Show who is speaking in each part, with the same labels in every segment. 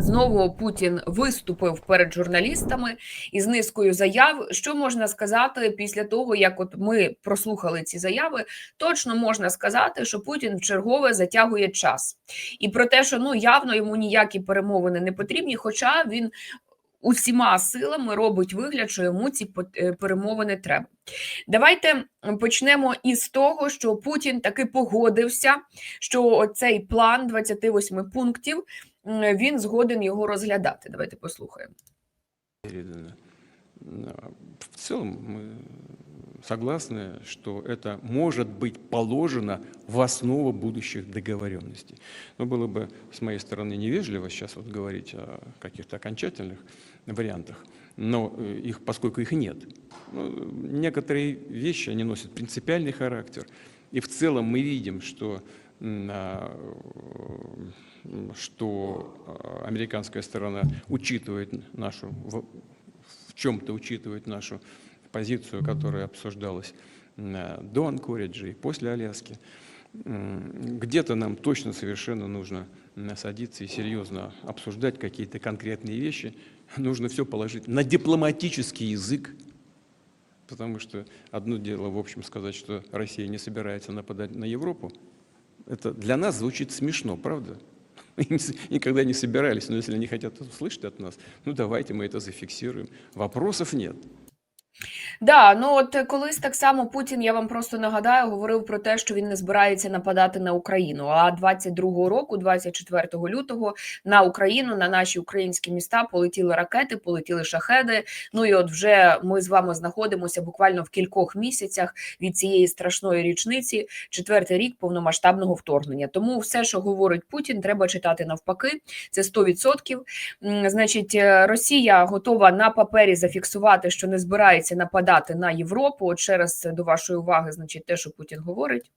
Speaker 1: Знову Путін виступив перед журналістами із низкою заяв. Що можна сказати після того, як от ми прослухали ці заяви? Точно можна сказати, що Путін в чергове затягує час, і про те, що ну явно йому ніякі перемовини не потрібні, хоча він усіма силами робить вигляд, що йому ці е, перемовини треба. Давайте почнемо із того, що Путін таки погодився, що цей план 28 пунктів він згоден його розглядати. Давайте послухаємо.
Speaker 2: передано. Но В целом мы согласны, что это может быть положено в основу будущих договоренностей. Но было бы с моей стороны невежливо сейчас вот говорить о каких-то окончательных вариантах, но э, их, поскольку их нет. Ну, некоторые вещи, они носят принципиальный характер, и в целом мы видим, что м, а, м, что а, американская сторона учитывает нашу в- чем-то учитывает нашу позицию, которая обсуждалась э, до Анкориджа и после Аляски. Где-то нам точно совершенно нужно м, садиться и серьезно обсуждать какие-то конкретные вещи. Нужно все положить на дипломатический язык, потому что одно дело, в общем, сказать, что Россия не собирается нападать на Европу. Это для нас звучит смешно, правда? Они с- Никогда не собирались, но если они хотят это услышать от нас, ну давайте мы это зафиксируем. Вопросов нет.
Speaker 1: Да, ну от е, колись так само Путін, я вам просто нагадаю, говорив про те, що він не збирається нападати на Україну. А 22 року, 24 лютого, на Україну, на наші українські міста полетіли ракети, полетіли шахеди. Ну і от вже ми з вами знаходимося буквально в кількох місяцях від цієї страшної річниці, четвертий рік повномасштабного вторгнення. Тому все, що говорить Путін, треба читати навпаки. Це 100%. Значить, е, Росія готова на папері зафіксувати, що не збирається нападати на Європу. От ще раз до вашої уваги, значить, те, що Путін говорить.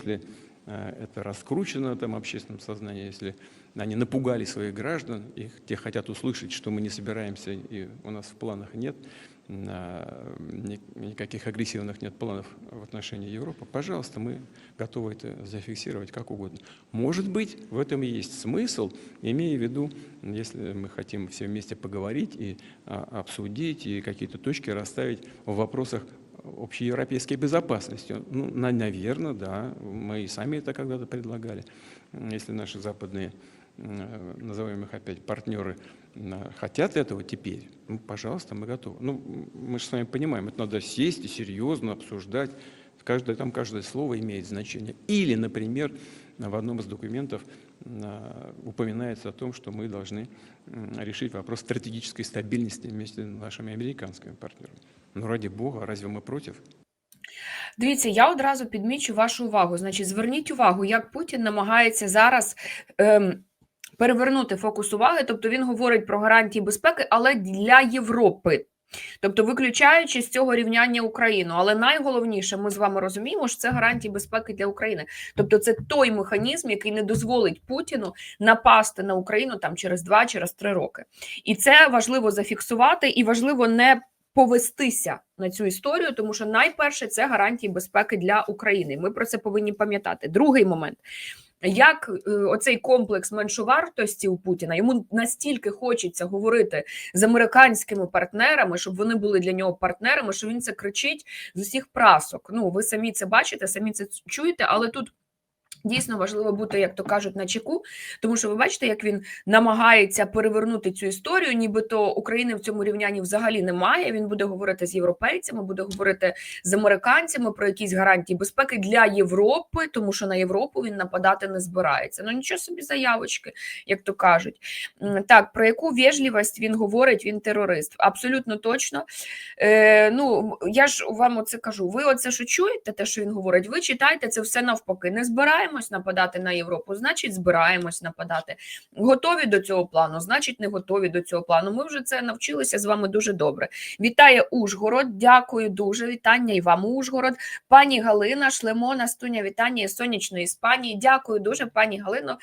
Speaker 2: Если э, это раскручено там в общественном сознании, если они напугали своих граждан, их те хотят услышать, что мы не собираемся и у нас в планах нет, а, ни- никаких агрессивных нет планов в отношении Европы, пожалуйста, мы готовы это зафиксировать как угодно. Может быть, в этом и есть смысл, имея в виду, если мы хотим все вместе поговорить и а, обсудить, и какие-то точки расставить в вопросах общеевропейской безопасности. Ну, наверное, да, мы и сами это когда-то предлагали. Если наши западные, назовем их опять, партнеры м, хотят этого теперь, ну, пожалуйста, мы готовы. Ну, м, мы же с вами понимаем, это надо сесть и серьезно обсуждать. Каждое, там каждое слово имеет значение. Или, например, в одном из документов м, а, упоминается о том, что мы должны м, решить вопрос стратегической стабильности вместе с нашими американскими партнерами. Ну, ради бога, разве мы против?
Speaker 1: Дивіться, я одразу підмічу вашу увагу. Значить, зверніть увагу, як Путін намагається зараз. Ем, Перевернути фокус уваги, тобто він говорить про гарантії безпеки, але для Європи. Тобто, виключаючи з цього рівняння Україну, але найголовніше, ми з вами розуміємо, що це гарантії безпеки для України. Тобто, це той механізм, який не дозволить Путіну напасти на Україну там через два, через три роки. І це важливо зафіксувати, і важливо не повестися на цю історію, тому що найперше це гарантії безпеки для України. Ми про це повинні пам'ятати. Другий момент. Як е, оцей комплекс меншовартості у Путіна йому настільки хочеться говорити з американськими партнерами, щоб вони були для нього партнерами, що він це кричить з усіх прасок. Ну ви самі це бачите, самі це чуєте, але тут. Дійсно важливо бути, як то кажуть, на чеку, тому що ви бачите, як він намагається перевернути цю історію, нібито України в цьому рівнянні взагалі немає. Він буде говорити з європейцями, буде говорити з американцями про якісь гарантії безпеки для Європи, тому що на Європу він нападати не збирається. Ну нічого собі заявочки, як то кажуть. Так, про яку вежливість він говорить? Він терорист. Абсолютно точно. Е, ну я ж вам оце кажу. Ви оце що чуєте, те, що він говорить? Ви читайте це все навпаки. Не збираємось нападати на Європу, значить, збираємось нападати. Готові до цього плану, значить, не готові до цього плану. Ми вже це навчилися з вами дуже добре. Вітає Ужгород. Дякую дуже. Вітання і вам, Ужгород. Пані Галина, шлемо Настуня, вітання із сонячної Іспанії. Дякую дуже, пані Галино.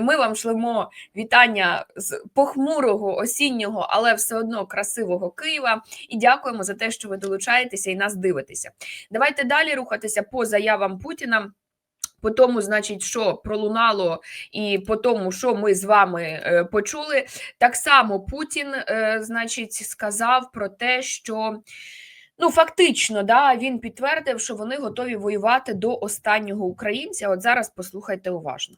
Speaker 1: Ми вам шлемо вітання з похмурого осіннього, але все одно красивого Києва. І дякуємо за те, що ви долучаєтеся і нас дивитеся. Давайте далі рухатися по заявам Путіна. По тому, значить, що пролунало, і по тому, що ми з вами е, почули, так само Путін, е, значить, сказав про те, що ну фактично, да, він підтвердив, що вони готові воювати до останнього українця. От зараз послухайте уважно.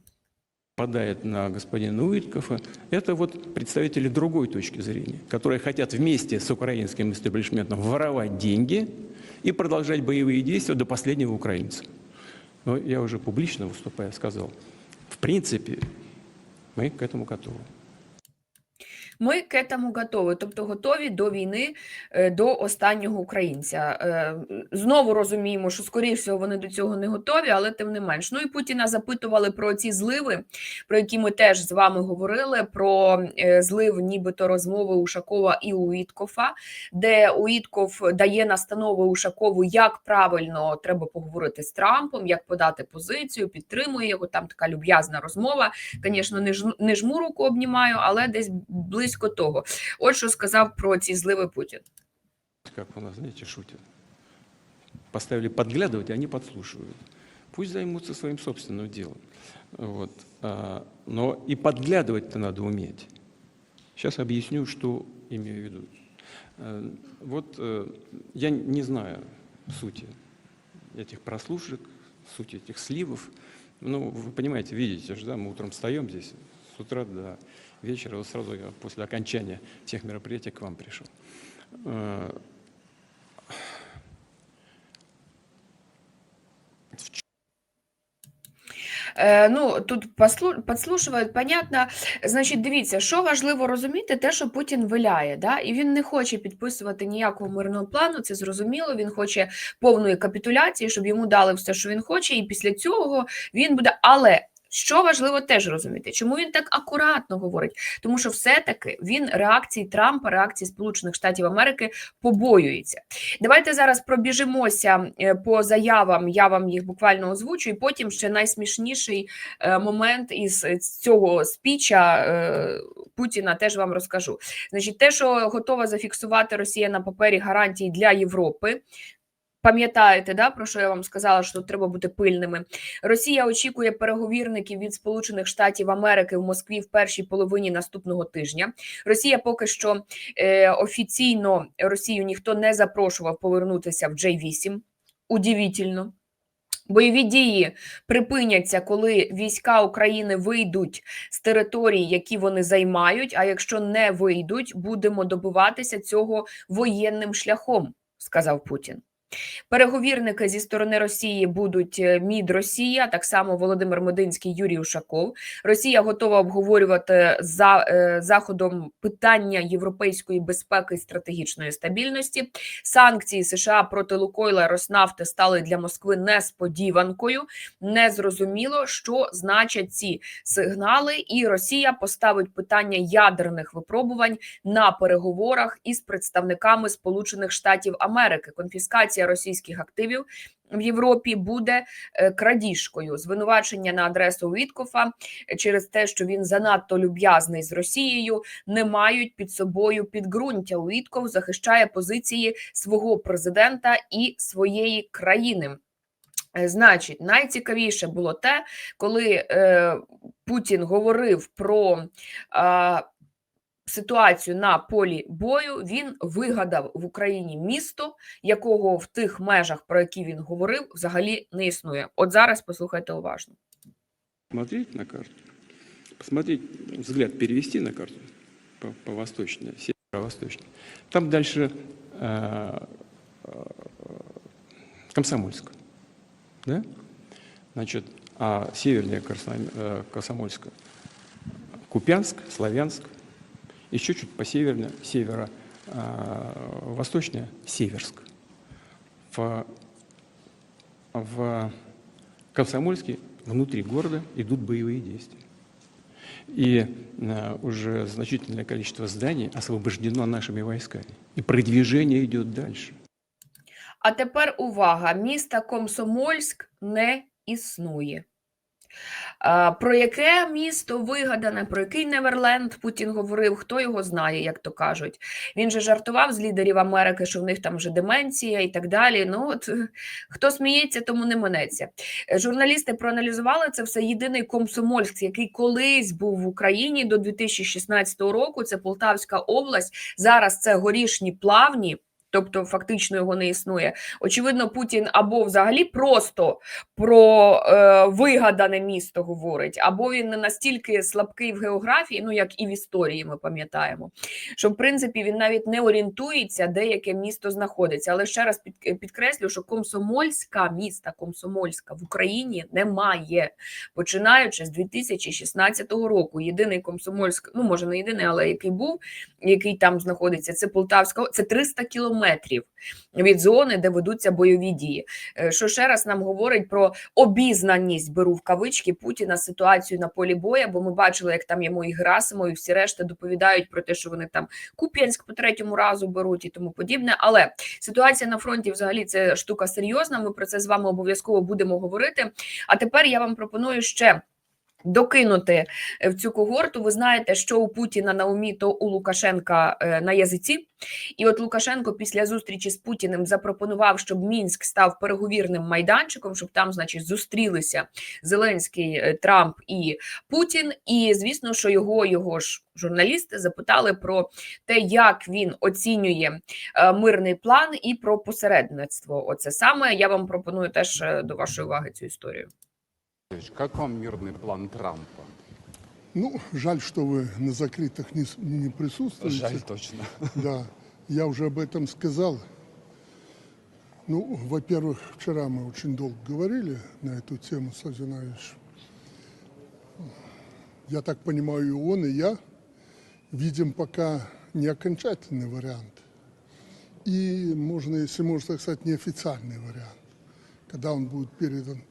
Speaker 2: Падает на господина Уиткофа, это вот представители другой точки зрения, которые хотят вместе с украинским истеблишментом воровать деньги и продолжать боевые действия до последнего украинца. Но я уже публично выступая сказал, в принципе, мы к этому готовы.
Speaker 1: Ми к этому готові, тобто готові до війни е, до останнього українця. Е, Знову розуміємо, що скоріш всього вони до цього не готові, але тим не менш. Ну і Путіна запитували про ці зливи, про які ми теж з вами говорили. Про е, злив, нібито розмови Ушакова і Уіткофа, де Уітков дає настанови Ушакову, як правильно треба поговорити з Трампом, як подати позицію, підтримує його. Там така люб'язна розмова. Звісно, не жму руку обнімаю, але десь близько того. От що сказав про ці зливи Путін.
Speaker 2: Как у нас, знаете, шутят. Поставили подглядывать, и они подслушивают. Пусть займутся своим собственным делом. Вот. А, Но и подглядывать-то надо уметь. Сейчас объясню, что имею в виду. Э, Вот э, я не знаю сути этих прослушек, сути этих сливов. Ну, вы понимаете, видите же, да, мы утром встаем здесь, с утра до вечера, вот сразу я после окончания всех мероприятий к вам пришел. Э,
Speaker 1: ну тут послу, підслушують, понятно. Значить, дивіться, що важливо розуміти, те, що Путін виляє, да? і він не хоче підписувати ніякого мирного плану. Це зрозуміло. Він хоче повної капітуляції, щоб йому дали все, що він хоче, і після цього він буде. Але що важливо теж розуміти, чому він так акуратно говорить? Тому що все-таки він реакції Трампа, реакції Сполучених Штатів Америки побоюється. Давайте зараз пробіжимося е, по заявам. Я вам їх буквально озвучу, і потім ще найсмішніший е, момент із е, цього спіча Путіна теж вам розкажу. Значить, те, що готова зафіксувати Росія на папері гарантій для Європи. Пам'ятаєте, да, про що я вам сказала, що тут треба бути пильними. Росія очікує переговірників від Сполучених Штатів Америки в Москві в першій половині наступного тижня. Росія поки що е, офіційно Росію ніхто не запрошував повернутися в J8. Удивительно. Бойові дії припиняться, коли війська України вийдуть з територій, які вони займають. А якщо не вийдуть, будемо добиватися цього воєнним шляхом, сказав Путін. Переговірники зі сторони Росії будуть е, МІД Росія, так само Володимир Мединський, Юрій Ушаков. Росія готова обговорювати за е, заходом питання європейської безпеки і стратегічної стабільності. Санкції США проти Лукойла Роснафти стали для Москви несподіванкою. Незрозуміло, що значать ці сигнали, і Росія поставить питання ядерних випробувань на переговорах із представниками Сполучених Штатів Америки. Конфіскація російських активів в Європі буде е, крадіжкою. Звинувачення на адресу Віткофа через те, що він занадто люб'язний з Росією, не мають під собою підґрунтя. Уітков захищає позиції свого президента і своєї країни. Е, Значить, найцікавіше було те, коли е, Путін говорив про е, ситуацію на полі бою, він вигадав в Україні місто, якого в тих межах, про які він говорив, взагалі не існує. От зараз послухайте уважно.
Speaker 2: Смотреть на карту, посмотреть, взгляд перевести на карту по, по восточной, северо-восточной. Там дальше э, э, Комсомольск, да? Значит, а севернее Красном- э, Комсомольска Купянск, Славянск, еще чуть по севернее, северо э, восточнее Северск. В, в Комсомольске внутри города идут боевые действия. И э, уже значительное количество зданий освобождено нашими войсками. И продвижение идет дальше.
Speaker 1: А тепер увага: міста Комсомольськ не існує. Про яке місто вигадане, про який Неверленд Путін говорив, хто його знає, як то кажуть. Він же жартував з лідерів Америки, що в них там вже деменція і так далі. Ну от хто сміється, тому не минеться. Журналісти проаналізували це все. Єдиний комсомольськ, який колись був в Україні до 2016 року. Це Полтавська область. Зараз це горішні плавні. Тобто фактично його не існує. Очевидно, Путін або взагалі просто про е, вигадане місто говорить, або він не настільки слабкий в географії, ну як і в історії, ми пам'ятаємо, що в принципі він навіть не орієнтується, де яке місто знаходиться. Але ще раз під, підкреслю, що комсомольська міста, комсомольська в Україні немає, починаючи з 2016 року. Єдиний комсомольськ, ну може не єдиний, але який був, який там знаходиться, це Полтавська, це 300 кілометрів від зони, де ведуться бойові дії. Е, Що ще раз нам говорить про обізнаність, беру в кавички Путіна ситуацію на полі боя, бо ми бачили, як там йому і Герасимов, і всі решта доповідають про те, що вони там Куп'янськ по третьому разу беруть і тому подібне. Але ситуація на фронті взагалі це штука серйозна. Ми про це з вами обов'язково будемо говорити. А тепер я вам пропоную ще. Докинути е, в цю когорту, ви знаєте, що у Путіна на умі, то у Лукашенка е, на язиці. І от Лукашенко після зустрічі з Путіним запропонував, щоб Мінськ став переговірним майданчиком, щоб там, значить, зустрілися Зеленський, е, Трамп і Путін. І звісно, що його його ж журналісти запитали про те, як він оцінює мирний план і про посередництво. Оце саме я вам пропоную теж до вашої уваги цю історію.
Speaker 3: Как вам мирный план Трампа?
Speaker 4: Ну, жаль, что вы на закрытых не, не присутствуете.
Speaker 3: Жаль точно.
Speaker 4: Да, я уже об этом сказал. Ну, во-первых, вчера мы очень долго говорили на эту тему с. Я так понимаю, и он, и я видим пока не окончательный вариант. И можно, если можно так сказать, неофициальный вариант. Когда он будет передан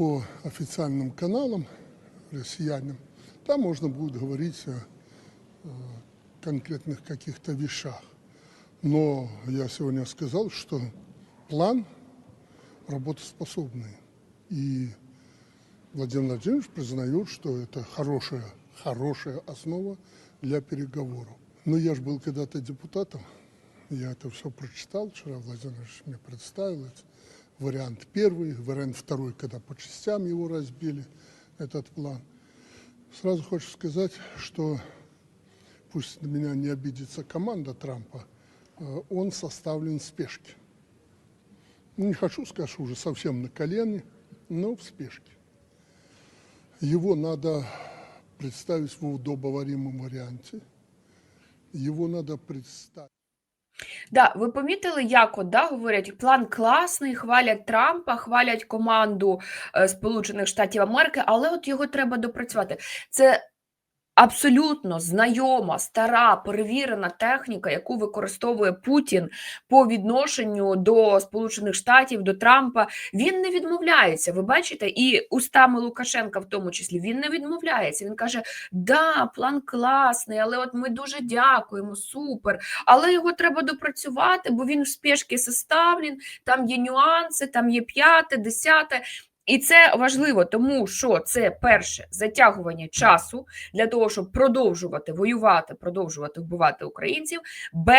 Speaker 4: по официальным каналам россиянам, там можно будет говорить о э, конкретных каких-то вещах. Но я сегодня сказал, что план работоспособный. И Владимир Владимирович признает, что это хорошая, хорошая основа для переговоров. Но я же был когда-то депутатом, я это все прочитал, вчера Владимир Владимирович мне представил это. Вариант первый, вариант второй, когда по частям его разбили, этот план. Сразу хочу сказать, что пусть на меня не обидится команда Трампа, э, он составлен в спешке. Ну, Не хочу сказать, что уже совсем на колене, но в спешке. Его надо представить в удобоваримом варианте. Его надо представить.
Speaker 1: Да, ви помітили, як от, да, говорять, план класний, хвалять Трампа, хвалять команду е, Сполучених Штатів Америки, але от його треба допрацювати. Це абсолютно знайома, стара, перевірена техніка, яку використовує Путін по відношенню до Сполучених Штатів, до Трампа. Він не відмовляється. Ви бачите, і устами Лукашенка, в тому числі, він не відмовляється. Він каже: да, план класний, але от ми дуже дякуємо, супер. Але його треба допрацювати, бо він в спешці составлен, там є нюанси, там є п'яте, десяте. І це важливо, тому що це перше затягування часу для того, щоб продовжувати воювати, продовжувати вбивати українців. Б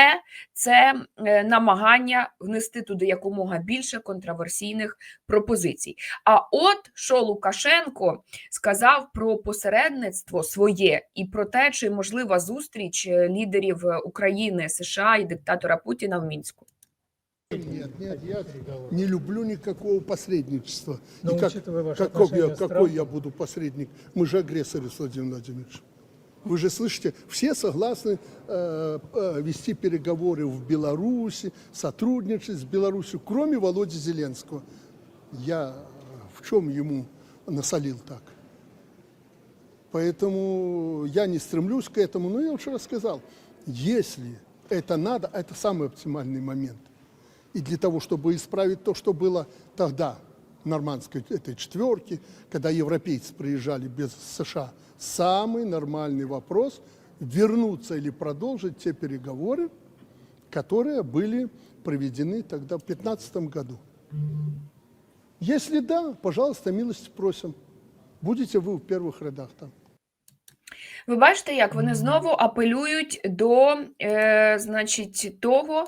Speaker 1: це е, намагання внести туди якомога більше контраверсійних пропозицій. А от що Лукашенко сказав про посередництво своє і про те, чи можлива зустріч е, лідерів е, України, США і диктатора Путіна в мінську.
Speaker 4: Нет, нет, я не люблю никакого посредничества.
Speaker 5: Но
Speaker 4: И как, каков я, какой я буду посредник? Мы же агрессоры с Владимиром Владимировичем. Вы же слышите, все согласны э, э, вести переговоры в Беларуси, сотрудничать с Беларусью, кроме Володи Зеленского. Я э, в чем ему насолил так? Поэтому я не стремлюсь к этому, но я вам вчера сказал, если это надо, это самый оптимальный момент. И для того, чтобы исправить то, что было тогда, в нормандской этой четверке, когда европейцы приезжали без США, самый нормальный вопрос – вернуться или продолжить те переговоры, которые были проведены тогда в 2015 году. Если да, пожалуйста, милости просим. Будете вы в первых рядах там.
Speaker 1: Ви бачите, як вони знову апелюють до, е, значить, того,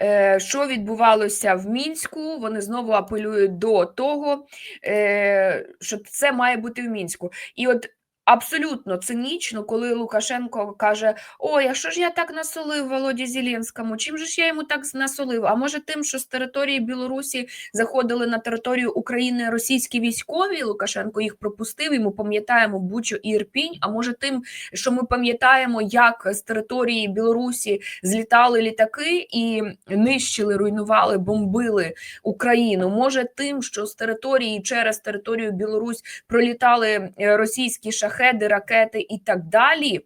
Speaker 1: е, що відбувалося в мінську. Вони знову апелюють до того, е, що це має бути в мінську. І от абсолютно цинічно, коли Лукашенко каже: Ой, а що ж я так насолив Володі Зеленському? Чим же ж я йому так насолив? А може, тим, що з території Білорусі заходили на територію України російські військові? Лукашенко їх пропустив. І ми пам'ятаємо Бучу і Ірпінь. А може, тим, що ми пам'ятаємо, як з території Білорусі злітали літаки і нищили, руйнували, бомбили Україну. Може, тим, що з території через територію Білорусь пролітали е, російські шахеди, ракети і так далі.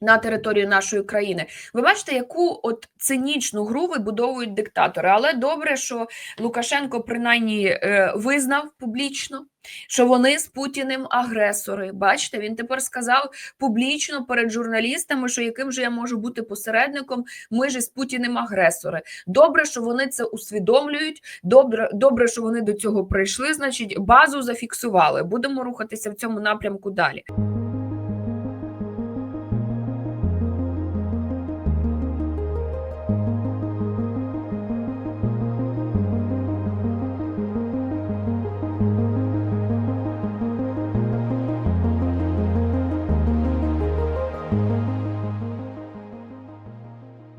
Speaker 1: На територію нашої країни, ви бачите, яку от цинічну гру вибудовують диктатори. Але добре, що Лукашенко принаймні е, визнав публічно, що вони з Путіним агресори. Бачите, він тепер сказав публічно перед журналістами, що яким же я можу бути посередником. Ми ж з Путіним агресори. Добре, що вони це усвідомлюють. Добре, добре, що вони до цього прийшли. Значить, базу зафіксували. Будемо рухатися в цьому напрямку далі.